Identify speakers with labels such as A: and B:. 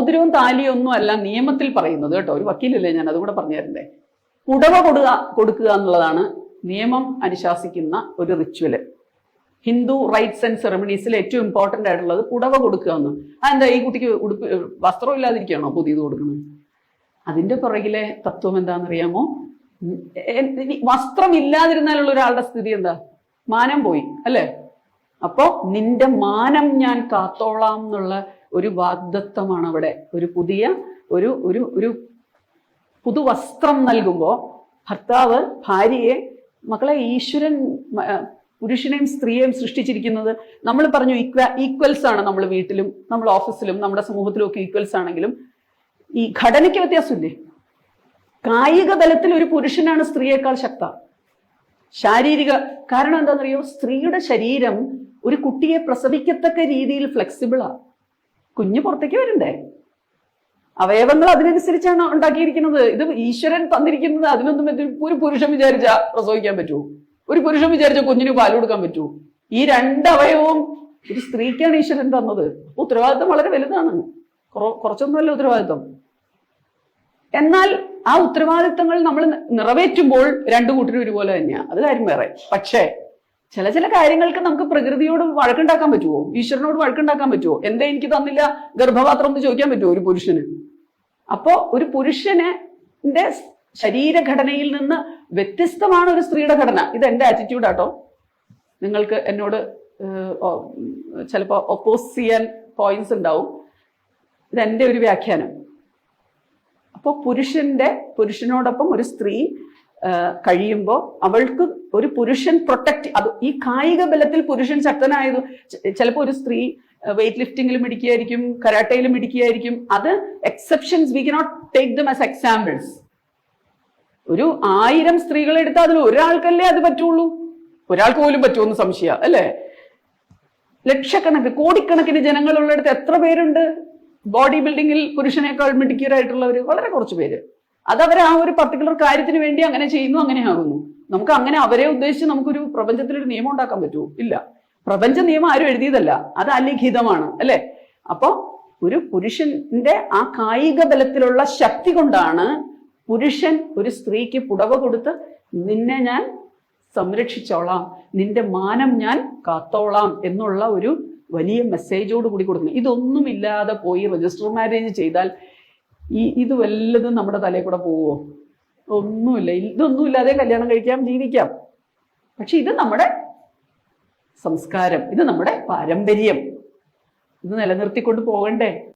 A: മോതിരവും താലിയും ഒന്നും അല്ല നിയമത്തിൽ പറയുന്നത് കേട്ടോ. ഒരു വക്കീലല്ലേ ഞാൻ അതുകൂടെ പറഞ്ഞു തരണ്ടേ പുടവ കൊടുക കൊടുക്കുക എന്നുള്ളതാണ് നിയമം അനുശാസിക്കുന്ന ഒരു റിച്വൽ ഹിന്ദു റൈറ്റ്സ് ആൻഡ് സെറമണീസിൽ ഏറ്റവും ഇമ്പോർട്ടന്റ് ആയിട്ടുള്ളത് പുടവ കൊടുക്കുക എന്ന്. അതെന്താ ഈ കുട്ടിക്ക് ഉടുപ്പ് വസ്ത്രം ഇല്ലാതിരിക്കുകയാണോ പുതിയത് കൊടുക്കുന്നത്? അതിന്റെ പുറകിലെ തത്വം എന്താണെന്നറിയാമോ? വസ്ത്രം ഇല്ലാതിരുന്നാലുള്ള ഒരാളുടെ സ്ഥിതി എന്താ? മാനം പോയി അല്ലേ? അപ്പോ നിന്റെ മാനം ഞാൻ കാത്തോളാം എന്നുള്ള ഒരു വാഗ്ദത്വമാണ് അവിടെ. ഒരു പുതിയ ഒരു ഒരു ഒരു പുതുവസ്ത്രം നൽകുമ്പോൾ ഭർത്താവ് ഭാര്യയെ മക്കളെ ഈശ്വരൻ പുരുഷനെയും സ്ത്രീയെയും സൃഷ്ടിച്ചിരിക്കുന്നത് നമ്മൾ പറഞ്ഞു ഈക്വ ഈക്വൽസ് ആണ് നമ്മൾ വീട്ടിലും നമ്മൾ ഓഫീസിലും നമ്മുടെ സമൂഹത്തിലും ഒക്കെ ഈക്വൽസ് ആണെങ്കിലും. ഈ ഘടനയ്ക്ക് വ്യത്യാസമില്ലേ? കായിക തലത്തിൽ ഒരു പുരുഷനാണ് സ്ത്രീയേക്കാൾ ശക്ത. ശാരീരിക കാരണം എന്താണെന്നറിയോ? സ്ത്രീയുടെ ശരീരം ഒരു കുട്ടിയെ പ്രസവിക്കത്തക്ക രീതിയിൽ ഫ്ലെക്സിബിളാണ് കുഞ്ഞ് പുറത്തേക്ക് വരണ്ടേ? അവയവങ്ങൾ അതിനനുസരിച്ചാണ് ഉണ്ടാക്കിയിരിക്കുന്നത്. ഇത് ഈശ്വരൻ തന്നിരിക്കുന്നത് അതിനൊന്നും പറ്റി- ഒരു പുരുഷൻ വിചാരിച്ച പ്രസവിക്കാൻ പറ്റുമോ ഒരു പുരുഷൻ വിചാരിച്ച കുഞ്ഞിന് പാൽ കൊടുക്കാൻ പറ്റുമോ ഈ രണ്ട് അവയവവും ഒരു സ്ത്രീക്കാണ് ഈശ്വരൻ തന്നത്. ഉത്തരവാദിത്വം വളരെ വലുതാണ്. കുറ- കുറച്ചൊന്നുമല്ല ഉത്തരവാദിത്തം. എന്നാൽ ആ ഉത്തരവാദിത്തങ്ങൾ നമ്മൾ നിറവേറ്റുമ്പോൾ രണ്ടു കൂട്ടരും ഒരുപോലെ തന്നെയാണ് അത് കാര്യം വേറെ. പക്ഷേ ചില ചില കാര്യങ്ങൾക്ക് നമുക്ക് പ്രകൃതിയോട് വഴക്കുണ്ടാക്കാൻ പറ്റുമോ ഈശ്വരനോട് വഴക്കുണ്ടാക്കാൻ പറ്റുമോ എന്തേ എനിക്ക് തന്നില്ല ഗർഭപാത്രം എന്ന് ചോദിക്കാൻ പറ്റുമോ ഒരു പുരുഷന്? അപ്പോ ഒരു പുരുഷനെ ശരീരഘടനയിൽ നിന്ന് വ്യത്യസ്തമാണ് ഒരു സ്ത്രീയുടെ ഘടന. ഇത് എന്റെ ആറ്റിറ്റ്യൂഡാട്ടോ നിങ്ങൾക്ക് എന്നോട് ചിലപ്പോൾ ഒപ്പോസ് ചെയ്യാൻ പോയിന്റ്സ് ഉണ്ടാവും. ഇത് എന്റെ ഒരു വ്യാഖ്യാനം. അപ്പോ പുരുഷന്റെ പുരുഷനോടൊപ്പം ഒരു സ്ത്രീ കഴിയുമ്പോൾ അവൾക്ക് ഒരു പുരുഷൻ പ്രൊട്ടക്ട് അത് ഈ കായിക ബലത്തിൽ പുരുഷൻ ശക്തനായത് ചിലപ്പോൾ ഒരു സ്ത്രീ വെയിറ്റ് ലിഫ്റ്റിംഗിലും ഇടിക്കുകയായിരിക്കും കരാട്ടയിലും ഇടിക്കുകയായിരിക്കും. അത് exceptions we cannot take them as examples ഒരു ആയിരം സ്ത്രീകളെ എടുത്താൽ അതിൽ ഒരാൾക്കല്ലേ അത് പറ്റുള്ളൂ? ഒരാൾക്ക് പോലും പറ്റുമെന്ന് സംശയ അല്ലേ? ലക്ഷക്കണക്കിന് കോടിക്കണക്കിന് ജനങ്ങളുള്ളിടത്ത് എത്ര പേരുണ്ട്? ബോഡി ബിൽഡിങ്ങിൽ പുരുഷനേക്കാൾ മിടുക്കിയരായിട്ടുള്ളവർ വളരെ കുറച്ച് പേര്. അതവർ ആ ഒരു പർട്ടിക്കുലർ കാര്യത്തിന് വേണ്ടി അങ്ങനെ ചെയ്യുന്നു അങ്ങനെ ആകുന്നു നമുക്ക് അങ്ങനെ അവരെ ഉദ്ദേശിച്ച് നമുക്കൊരു പ്രപഞ്ചത്തിലൊരു നിയമം ഉണ്ടാക്കാൻ പറ്റുമോ? ഇല്ല. പ്രപഞ്ച നിയമം ആരും എഴുതിയതല്ല. അത് അലിഖിതമാണ് അല്ലെ? അപ്പൊ ഒരു പുരുഷന്റെ ആ കായിക ബലത്തിലുള്ള ശക്തി കൊണ്ടാണ് പുരുഷൻ ഒരു സ്ത്രീക്ക് പുടവ കൊടുത്ത് നിന്നെ ഞാൻ സംരക്ഷിച്ചോളാം. നിന്റെ മാനം ഞാൻ കാത്തോളാം എന്നുള്ള ഒരു വലിയ മെസ്സേജോട് കൂടി കൊടുക്കുന്നു. ഇതൊന്നും ഇല്ലാതെ പോയി രജിസ്റ്റർ മാരേജ് ചെയ്താൽ ഈ ഇത് വല്ലതും നമ്മുടെ തലയിൽ കൂടെ പോവോ? ഒന്നുമില്ല. ഇതൊന്നുമില്ലാതെ കല്യാണം കഴിക്കാം ജീവിക്കാം. പക്ഷെ ഇത് നമ്മുടെ സംസ്കാരം. ഇത് നമ്മുടെ പാരമ്പര്യം. ഇത് നിലനിർത്തിക്കൊണ്ട് പോകണ്ടേ?